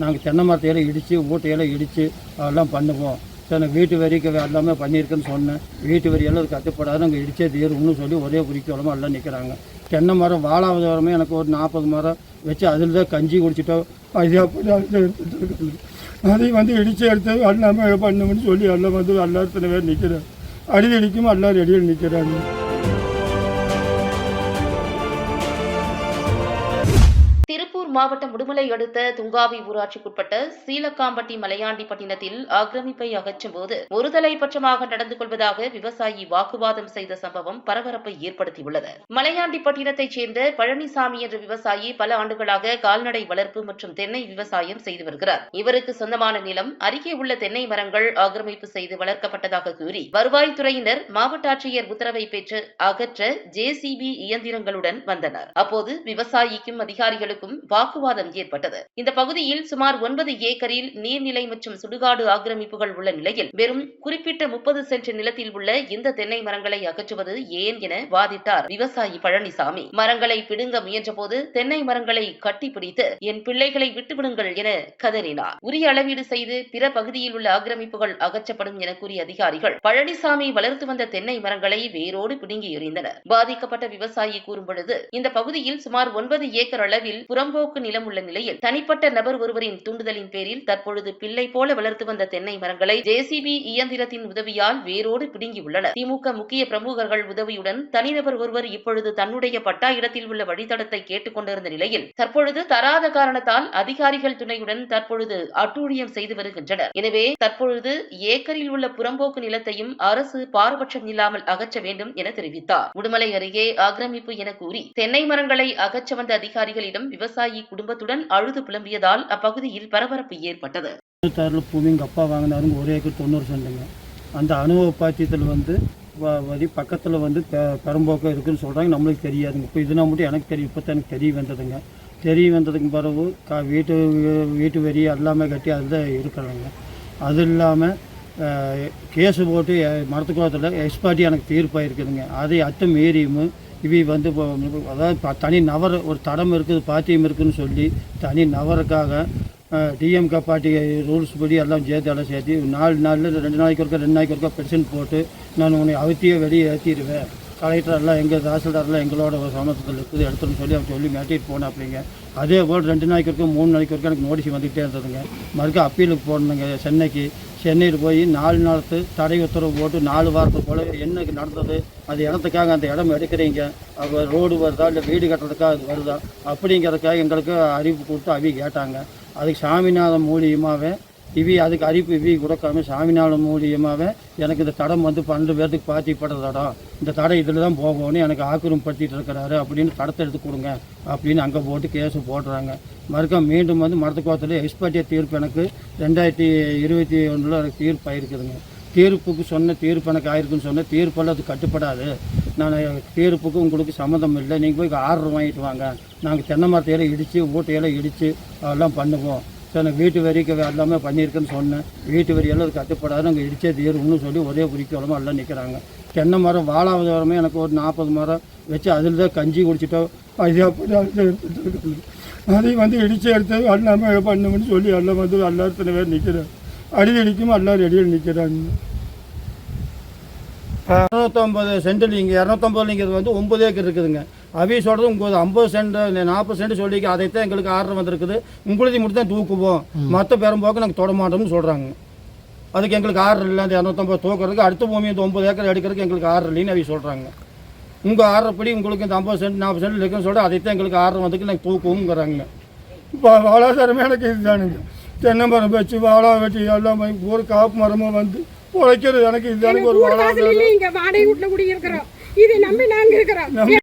நாங்கள் தென்னை மரத்தையெல்லாம் இடித்து ஊட்டையெல்லாம் இடித்து அதெல்லாம் பண்ணுவோம். சரி நான் வீட்டு வரிக்கு எல்லாமே பண்ணியிருக்கேன்னு சொன்னேன். வீட்டு வரி எல்லாம் அது கட்டுப்படாது நாங்கள் இடிச்சே தீரும்னு சொல்லி ஒரே குறிக்கோளமாக எல்லாம் நிற்கிறாங்க தென்னை மரம் வாழாவது வரமே எனக்கு ஒரு நாற்பது மரம் வச்சு அதில் தான் கஞ்சி குடிச்சிட்டோம் அது அப்படி அதையும் வந்து இடித்து எடுத்து எல்லாமே பண்ணுமென்னு சொல்லி எல்லாம் வந்து எல்லா இடத்துல பேர் நிற்கிறேன் அடி அடிக்கும் எல்லாம் ரெடியில் நிற்கிறாங்க திருப்பூர் மாவட்டம் உடுமலை அடுத்த துங்காவி ஊராட்சிக்குட்பட்ட சீலக்காம்பட்டி மலையாண்டிப்பட்டினத்தில் ஆக்கிரமிப்பை அகற்றும் போது ஒருதலை பட்சமாக நடந்து கொள்வதாக விவசாயி வாக்குவாதம் செய்த சம்பவம் பரபரப்பை ஏற்படுத்தியுள்ளது. மலையாண்டிப்பட்டினத்தைச் சேர்ந்த பழனிசாமி என்ற விவசாயி பல ஆண்டுகளாக கால்நடை வளர்ப்பு மற்றும் தென்னை விவசாயம் செய்து வருகிறார். இவருக்கு சொந்தமான நிலம் அருகே உள்ள தென்னை மரங்கள் ஆக்கிரமிப்பு செய்து வளர்க்கப்பட்டதாக கூறி வருவாய்த்துறையினர் மாவட்ட ஆட்சியர் உத்தரவை பெற்று அகற்ற ஜேசிபி இயந்திரங்களுடன் வந்தனர். அப்போது விவசாயிக்கும் அதிகாரிகளுக்கும் வாக்குவாதம் ஏற்பட்டது. இந்த பகுதியில் சுமார் ஒன்பது ஏக்கரில் நீர்நிலை மற்றும் சுடுகாடு ஆக்கிரமிப்புகள் உள்ள நிலையில் வெறும் குறிப்பிட்ட முப்பது சென்ட் நிலத்தில் உள்ள இந்த தென்னை மரங்களை அகற்றுவது ஏன் என வாதிட்டார் விவசாயி பழனிசாமி. மரங்களை பிடுங்க முயன்றபோது தென்னை மரங்களை கட்டிப்பிடித்து என் பிள்ளைகளை விட்டுவிடுங்கள் என கதறினார். உரிய அளவீடு செய்து பிற பகுதியில் உள்ள ஆக்கிரமிப்புகள் அகற்றப்படும் என கூறிய அதிகாரிகள் பழனிசாமி வளர்த்து வந்த தென்னை மரங்களை வேரோடு பிடுங்கி எறிந்தனர். பாதிக்கப்பட்ட விவசாயி கூறும் பொழுது இந்த பகுதியில் சுமார் ஒன்பது ஏக்கர் அளவில் புறம்போக்கு நிலம் உள்ள நிலையில் தனிப்பட்ட நபர் ஒருவரின் தூண்டுதலின் பேரில் தற்பொழுது பிள்ளை போல வளர்த்து வந்த தென்னை மரங்களை ஜேசிபி இயந்திரத்தின் உதவியால் வேரோடு பிடுங்கியுள்ளனர். திமுக முக்கிய பிரமுகர்கள் உதவியுடன் தனிநபர் ஒருவர் இப்பொழுது தன்னுடைய பட்டா இடத்தில் உள்ள வழித்தடத்தை கேட்டுக் கொண்டிருந்த நிலையில் தற்பொழுது தராத காரணத்தால் அதிகாரிகள் துணையுடன் தற்பொழுது அட்டூழியம் செய்து வருகின்றனர். எனவே தற்பொழுது ஏக்கரில் உள்ள புறம்போக்கு நிலத்தையும் அரசு பாரபட்சம் இல்லாமல் அகற்ற வேண்டும் என தெரிவித்தார். உடுமலை அருகே ஆக்கிரமிப்பு என கூறி தென்னை மரங்களை அகற்ற வந்த அதிகாரிகளிடம் விவசாயி குடும்பத்துடன் அழுது புலம்பியதால் அப்பகுதியில் பரபரப்பு ஏற்பட்டது. தொண்ணூத்தாறில் பூமி எங்கள் அப்பா வாங்கினாருங்க ஒரு ஏக்கர் தொண்ணூறு சென்டுங்க அந்த அனுபவ பாத்தியத்தில் வந்து வ- வரி பக்கத்தில் வந்து பெ பெரம்போக்கம் இருக்குன்னு சொல்கிறாங்க நம்மளுக்கு தெரியாதுங்க. இப்போ இதுனா மட்டும் எனக்கு தெரியும் இப்போ தான் எனக்கு தெரிய வந்ததுங்க. தெரிய வந்ததுக்கு பிறகு கா வீட்டு வீட்டு வரி எல்லாமே கட்டி அதில் தான் இருக்கிறாங்க. அது இல்லாமல் கேஸு போட்டு மரத்துக்கோத்தில் எக்ஸ்பார்ட்டி எனக்கு தீர்ப்பாயிருக்குதுங்க. அதை அத்தை மீறியும் இவி வந்து அதாவது தனி நபர் ஒரு தடம் இருக்குது பாத்தியம் இருக்குதுன்னு சொல்லி தனி நபருக்காக டிஎம்கே பார்ட்டி ரூல்ஸ் படி எல்லாம் சேர்த்து எல்லாம் சேர்த்து நாலு நாளில் ரெண்டு நாளைக்கு ஒருக்கா ரெண்டு நாளைக்கு ஒருக்கா பெர்சன்ட் போட்டு நான் உன்னை அவத்தியே வெளியே ஏற்றிடுவேன் கலெக்டர் எல்லாம் எங்கள் தாசில்தாரெல்லாம் எங்களோட ஒரு சமூகத்தில் இருக்குது எடுத்துன்னு சொல்லி அவன் சொல்லி மேட்டிட்டு போனேன் அப்படிங்க அதே போல் ரெண்டு நாளைக்கு வரைக்கும் மூணு நாளைக்கு வரைக்கும் எனக்கு நோட்டீஸ் வந்துக்கிட்டே இருந்ததுங்க. மறுக்க அப்பீலுக்கு போடணுங்க சென்னைக்கு. சென்னையில் போய் நாலு நாளத்து தடை உத்தரவு போட்டு நாலு வாரத்துக்கு போல என்னைக்கு நடந்தது அது இடத்துக்காக அந்த இடம் எடுக்கிறீங்க அப்போ ரோடு வருதா இல்லை வீடு கட்டுறதுக்காக அது வருதா அப்படிங்கிறதுக்காக எங்களுக்கு அறிவிப்பு கொடுத்து அவி கேட்டாங்க. அதுக்கு சாமிநாதன் மூலியமாகவே இவி அதுக்கு அறிவிப்பு இவி கொடுக்காம சாமிநாதன் மூலியமாகவே எனக்கு இந்த தடம் வந்து பன்னெண்டு பேர்த்துக்கு பாத்திப்படுற தடம் இந்த தடை இதில் தான் போகணும்னு எனக்கு ஆக்கிரமிப்படுத்திட்டு இருக்கிறாரு. அப்படின்னு தடத்தை எடுத்து கொடுங்க. அப்படின்னு அங்கே போட்டு கேஸு போடுறாங்க. மறுக்கா மீண்டும் வந்து மரத்துக்கோத்தில் எக்ஸ்பர்ட்டிய தீர்ப்பு எனக்கு ரெண்டாயிரத்தி இருபத்தி ஒன்றில் எனக்கு தீர்ப்பு ஆயிருக்குதுங்க. தீர்ப்புக்கு சொன்ன தீர்ப்பு எனக்கு ஆயிருக்குன்னு சொன்ன தீர்ப்பெல்லாம் அது கட்டுப்படாது. நான் தீர்ப்புக்கு உங்களுக்கு சம்மந்தம் இல்லை. நீங்கள் போய் ஆர்டர் வாங்கிட்டு வாங்க. நாங்கள் தென்னை மரத்தையெல்லாம் இடித்து ஊட்டையெல்லாம் இடித்து அதெல்லாம் பண்ணுவோம். சரி நான் வீட்டு வரிக்கு எல்லாமே பண்ணியிருக்கேன்னு சொன்னேன். வீட்டு வரியெல்லாம் அது கட்டுப்படாது நாங்கள் இடிச்சே தீரும்னு சொல்லி ஒரே குறிக்கோளமாக எல்லாம் நிற்கிறாங்க தென்னை மரம் வாழாவது வரமே எனக்கு ஒரு நாற்பது மரம் வச்சு அதில் தான் கஞ்சி குடிச்சிட்டோம் அது அப்படி அது எடுத்துட்டு அதையும் வந்து இடிச்சு எடுத்து எல்லாமே பண்ணுமென்னு சொல்லி எல்லாம் வந்து எல்லாரும் இத்தனை பேர் நிற்கிறேன் அடி அடிக்கும் எல்லாம் ரெடியில் நிற்கிறாங்க இரநூத்தம்பது சென்டில் இங்கே இரநூத்தம்பதுலிங்கிறது வந்து ஒம்பது ஏக்கர் இருக்குதுங்க. அவி சொல்கிறது உங்களுக்கு ஐம்பது சென்ட் நாற்பது சென்ட் சொல்லிக்க அதைத்தான் எங்களுக்கு ஆர்டர் வந்திருக்குது. உங்களுக்கு மட்டும் தான் தூக்குவோம் மற்ற பெரும்போக்கு நாங்கள் தொட மாட்டோம்னு சொல்கிறாங்க அதுக்கு எங்களுக்கு ஆர்டர் இல்லை அந்த இரநூத்தம்பது தூக்குறதுக்கு அடுத்த பூமி இந்த ஒம்பது ஏக்கர் எடுக்கிறதுக்கு எங்களுக்கு ஆர்டர் இல்லைன்னு அவி சொல்கிறாங்க உங்கள் ஆர்டர் படி உங்களுக்கு இந்த ஐம்பது சென்ட் நாற்பது சென்ட் இருக்குன்னு சொல்லிட்டு அதைத்தான் எங்களுக்கு ஆர்டர் வந்துக்கு நாங்கள் தூக்குவோங்கிறாங்க இப்போ வாழாதாரமே எனக்கு இதுதானுங்க. தென்னை மரம் வச்சு வாழை வச்சு எல்லாம் ஒரு காப்பு மரமும் வந்து உழைக்கிறது எனக்கு இதுதானுங்க ஒரு இல்ல இங்க வாடகை வீட்டுல இதை நம்பி நாங்க இருக்கிறோம். நம்பி